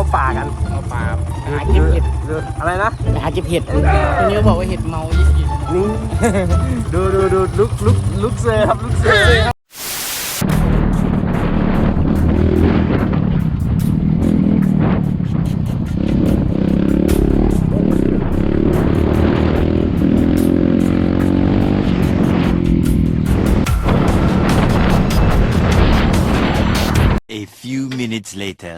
เข้าป่ากันเข้าป่าหาเก็บเห็ดดูอะไรนะไปหาเก็บเห็ดทีนี้เขาบอกว่าเห็ดเมายี่สิบนี่ดูดูดูลุกลุกลุกเซอร์ครับลุกเซ later.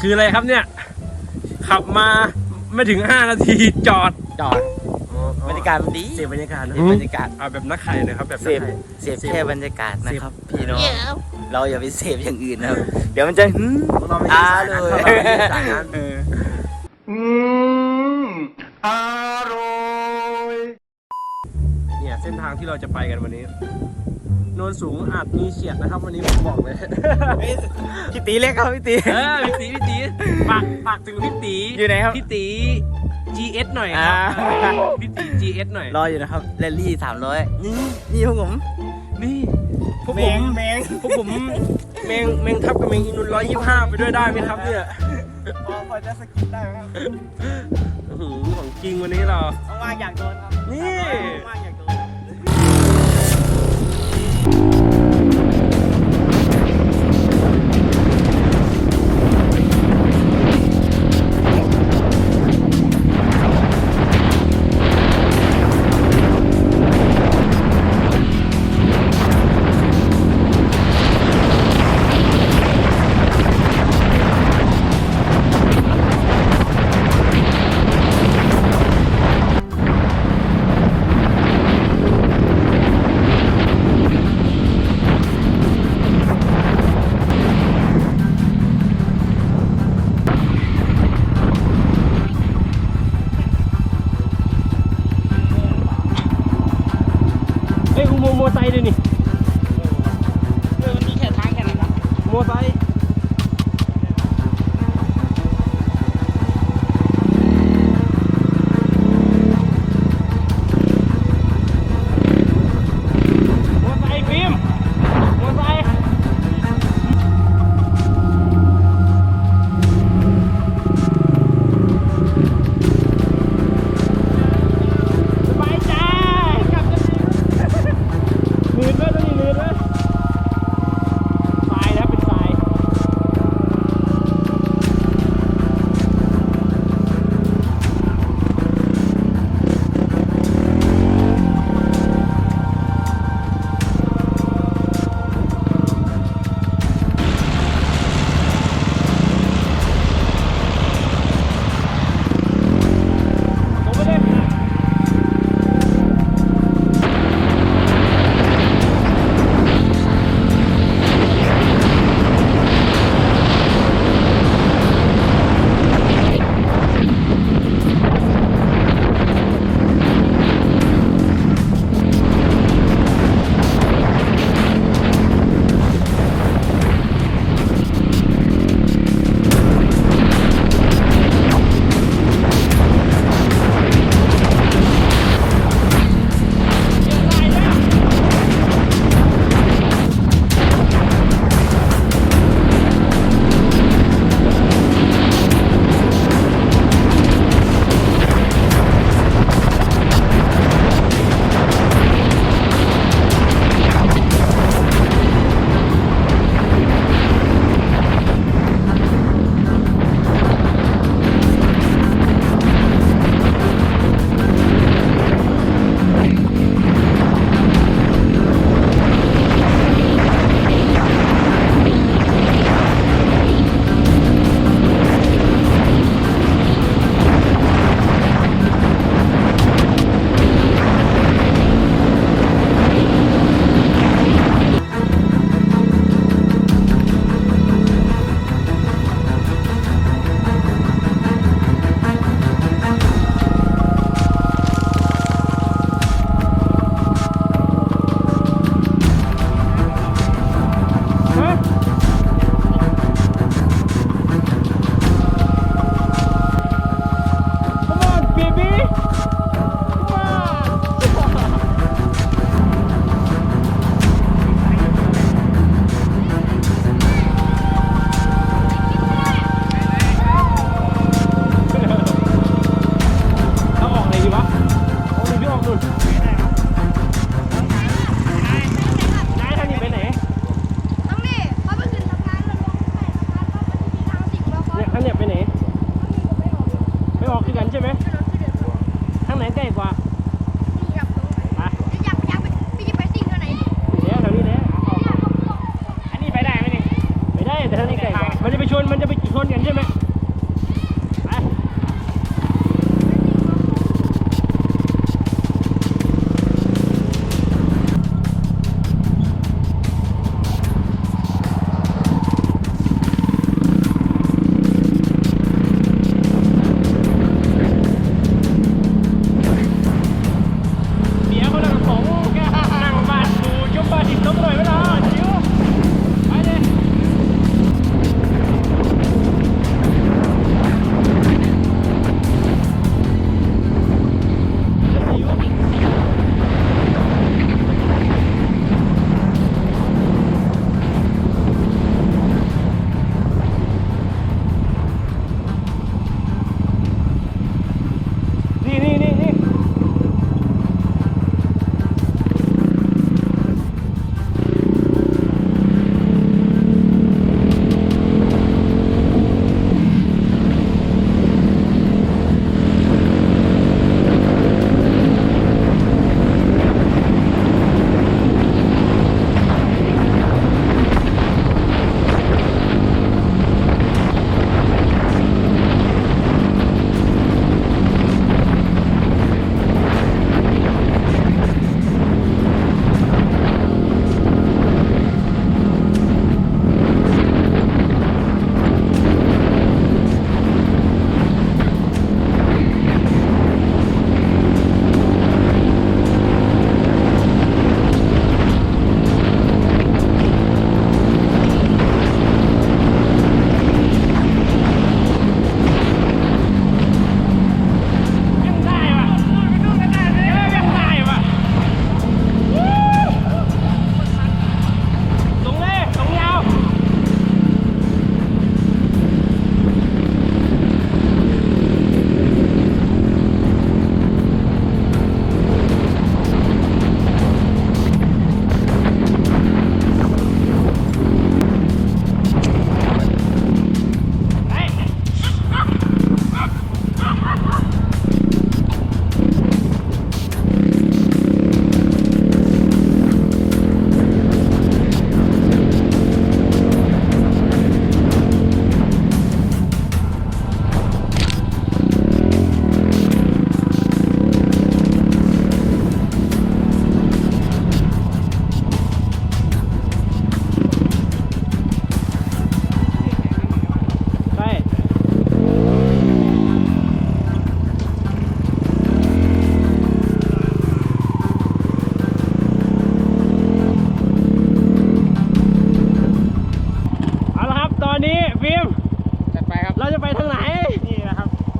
คืออะไรครับเนี่ย ขับมาไม่ถึง 5 นาทีจอดจอดบรรยากาศมันดีเสียบรรยากาศนะบรรยากาศเอาแบบนักไข่หนะครับแบบเสนักพไข่ เสพแค่บรรยากาศนะครับพี่น้องเราอย่าไปเสพอย่างอื่นนะครับ เดี๋ยวมันจะหึเราไม่อาใช่เลสายยงานเราไม่ใช่สายงานเออ เนี่ยเส้นทางที่เราจะไปกันวันนี้ โนนสูงอาจมีเฉียดนะครับ วันนี้ผมบอกเลยพี่ตีเล็กครับพี่ตีเออพี่ตีพี่ตีฝากฝากถึงพี่ตีอยู่ไหนครับพี่ตี GS หน่อยคอ่ารับพี่ตี GS หน่อยรออยู่นะครับแรลลี่สามร้อยนี่นี่พวกผมนี่พวกผมพวกผมแมงแมงทับกับแมงอินุนร้อยยี่ห้าไปด้วยได้ไหมครับเนี่ยพอจะสกิปได้ครับอื้อหือของจริงวันนี้เราว่างๆอยากโดนครับนี่ว่างๆอยากโดน โมโม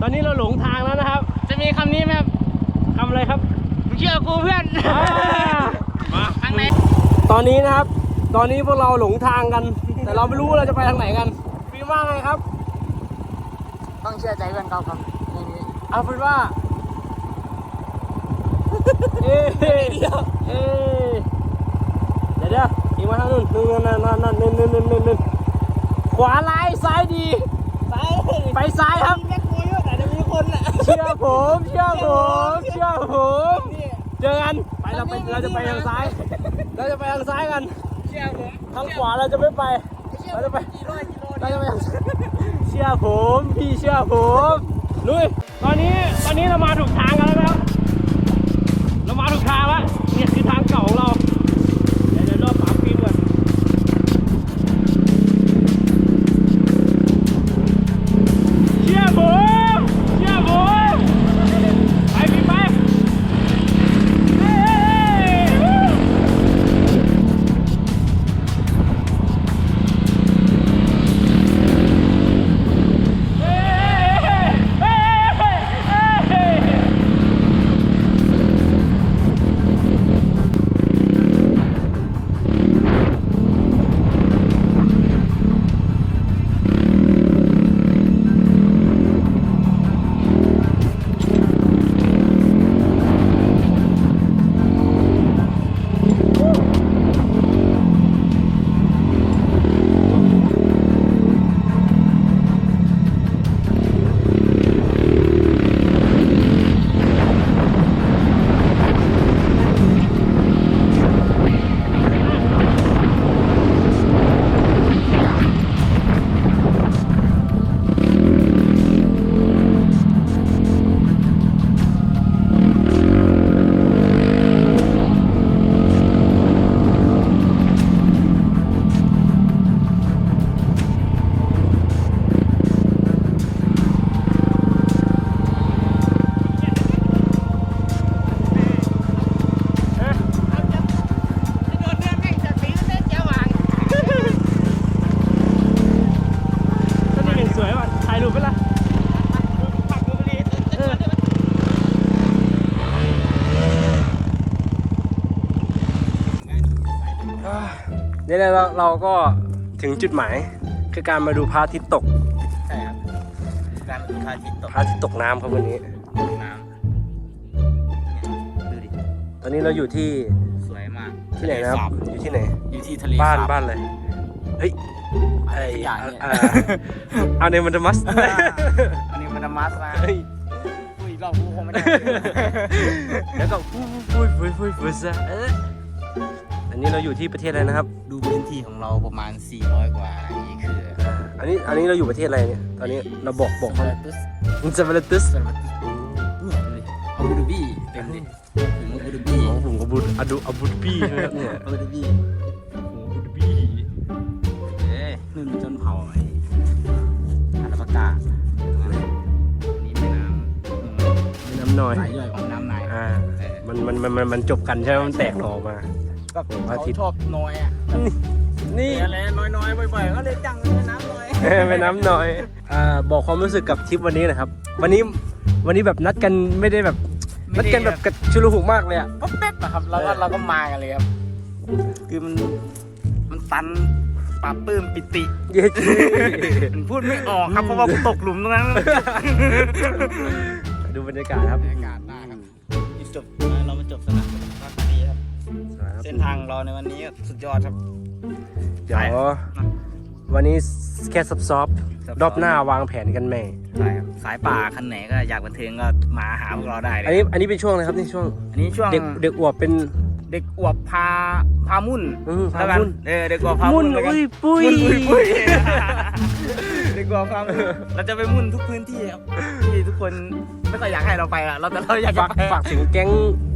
ตอนนี้เราหลงทางแล้วนะครับ จะมีคำนี้ไหมครับทำอะไรครับมึงเชื่อกูเพื่อนมาทางไหนตอนนี้นะครับ ตอนนี้พวกเราหลงทางกัน แต่เราไม่รู้ว่าเราจะไปทางไหนกันฟิล์มว่าไงครับ ต้องเชื่อใจเพื่อนเขาครับนี่นี่เอาเป็นว่าเอ๊ะเอ๊ะเอ๊ะเดี๋ยวเดี๋ยวอีกมาทางนู้นนู่นนั่นนั่นนั่นนู่นนู่นนู่นนู่นขวาลายซ้ายดีไปซ้าย ผมเชื่อผมเชื่อผมเจอกันไปเราไปเราจะไปทางซ้าย เราจะไปทางซ้ายกันเชื่อผมทางขวาเราจะไม่ไป เราจะไปกี่ร้อยกิโลเราจะไปทางซ้ายเชื่อผมพี่เชื่อผมลุยตอนนี้ตอนนี้เรามาถูกทางกันแล้วนะครับเรามาถูกทางแล้วเนี่ยคือทางเก่าของเรา แหละเราเราก็ถึงจุดหมายคือการมาดูพระอาทิตย์ตกใช่ครับการมาดูพระอาทิตย์ตกพระอาทิตย์ตกน้ำครับวันนี้น้ำดูดิตอนนี้เราอยู่ที่สวยมากที่ไหนนะครับอยู่ที่ไหนอยู่ที่ทะเลบ้านสบบ้านอะไรเฮ้ยไอ้ทุกอย่างเนี่ยอ่าเอาเนมันจะมัสอันนี้มันมัสนะเฮ้ยอุ้ยเรากูคงไม่ได้แล้วก็ฟูฟูฟูฟูฟูซะเอ๊ะ อันนี้เราอยู่ที่ประเทศอะไรนะครับดูพื้นที่ของเราประมาณ 400 กว่านี่คืออ่าอันนี้อันนี้เราอยู่ประเทศอะไรเนี่ย ตอนนี้เราบอกบอกมาเขาตุสอินซาเวลตุสสวัสดีอาบูดูบีเต็มดิถึงอาบูดูบีของผมกับบุอาดูอาบูดบี้ใช่ไหมครับเนี่ยอาบูดูบีอาบูดบี้เอ้ยนุ่นจนเผาไอ้อาราปากานี่แม่น้ำไม่น้ำหน่อย สายย่อยของน้ำนายอ่ามันมันมันมันมันจบกันใช่ไหมมันแตกหน่อมา ก็พระอาทิตย์เขาชอบน้อยอะนี่อะไรน้อยๆบ่อยๆก็เลยจังแม่น้ำน้อยไม่น้ำหน่อยอ่าบอกความรู้สึกกับทริปวันนี้หนะครับ วันนี้วันนี้แบบนัดกันไม่ได้แบบนัดกันแบบกระชุลหุกมากเลยอะก็เป็ดนะครับเราก็เราก็มากันเลยครับ คือมันมันตันปลาปื้มปิติ เย้มันพูดไม่ออกครับ เพราะว่าผมตกหลุมตรงนั้นดูบรรยากาศครับ บรรยากาศหน้าครับที่จบเรามาจบสนามพักดีครับ เส้นทางเราในวันนี้สุดยอดครับ เดี๋ยววันนี้แค่ซับซอฟซับซ้อนรอบหน้าวางแผนกันใหม่ใช่ครับสายป่าคันไหนก็อยากบันเทิงก็มาหาพวกเราได้เลยอันนี้อันนี้เป็นช่วงอะไรครับนี่ช่วง อันนี้ช่วงเด็กเด็กอวบเป็นเด็กอวบพาพามุ่นอืมพาแล้วกันมุ่นเออเด็กอวบพามุ่มุ่นนแล้วกันอุ้ยปุ้ยมุ่นปุ้ยปุ้ยเด็กอวบพามุ่นเราจะไปมุ่นทุกพื้นที่ครับที่ทุกคนไม่ค่อยอยากให้เราไปอะเราแต่เราอยากจะฝากไปฝากถึงแก๊ง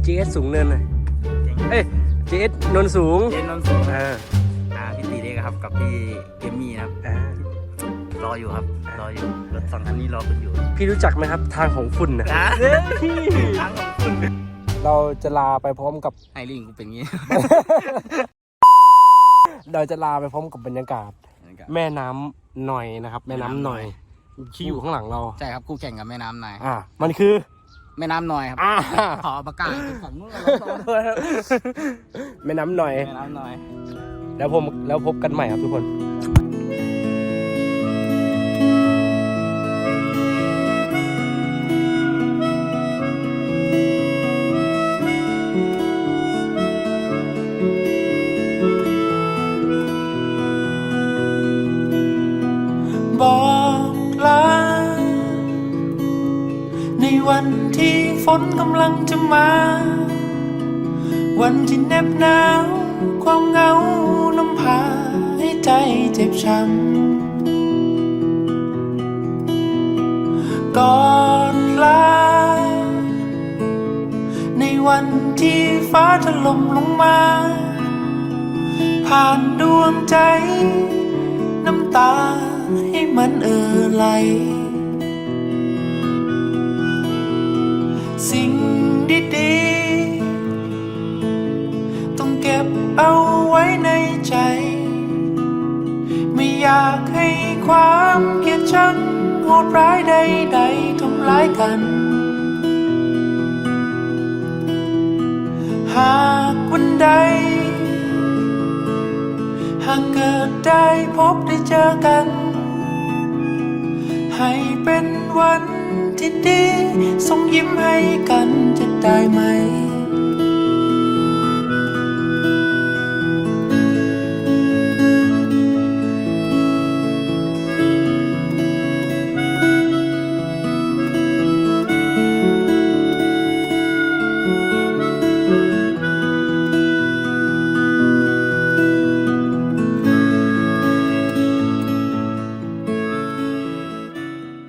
GS สูงเนินหน่อยเอ้ย GS นนสูงเจนนนท์สูงอ่าอ่าพี่ตีเด็กครับกับพี่เกมมี่นะครับ อ่า รออยู่ครับ รออยู่รถสองคันนี้รอคุณอยู่พี่รู้จักไหมครับทางของฝุ่นนะนะทางของคุณเราจะลาไปพร้อมกับ ไอลิงกูเป็นงี้เราจะลาไปพร้อมกับบรรยากาศ แม่น้ำหน่อยนะครับ แม่น้ำหน่อยที่อยู่ข้างหลังเรา ใช่ครับคู่แข่งกับแม่น้ำนาย อ่ามันคือ แม่น้ำน้อยครับอ่าขอประกาศเป็นฝั่งนู้นเราสองคนครับแม่น้ำหน่อย แม่น้ำน้อย แล้วผมแล้วพบกันใหม่ครับทุกคน วันที่ฝนกำลังจะมา วันที่แนบหนาว ความเหงานำพาให้ใจเจ็บช้ำก่อนลา ในวันที่ฟ้าถล่มลงมา ผ่านดวงใจ น้ำตาให้มันเอ่อไหล เป็นวันที่ดีส่งยิ้มให้กันจะได้ไหม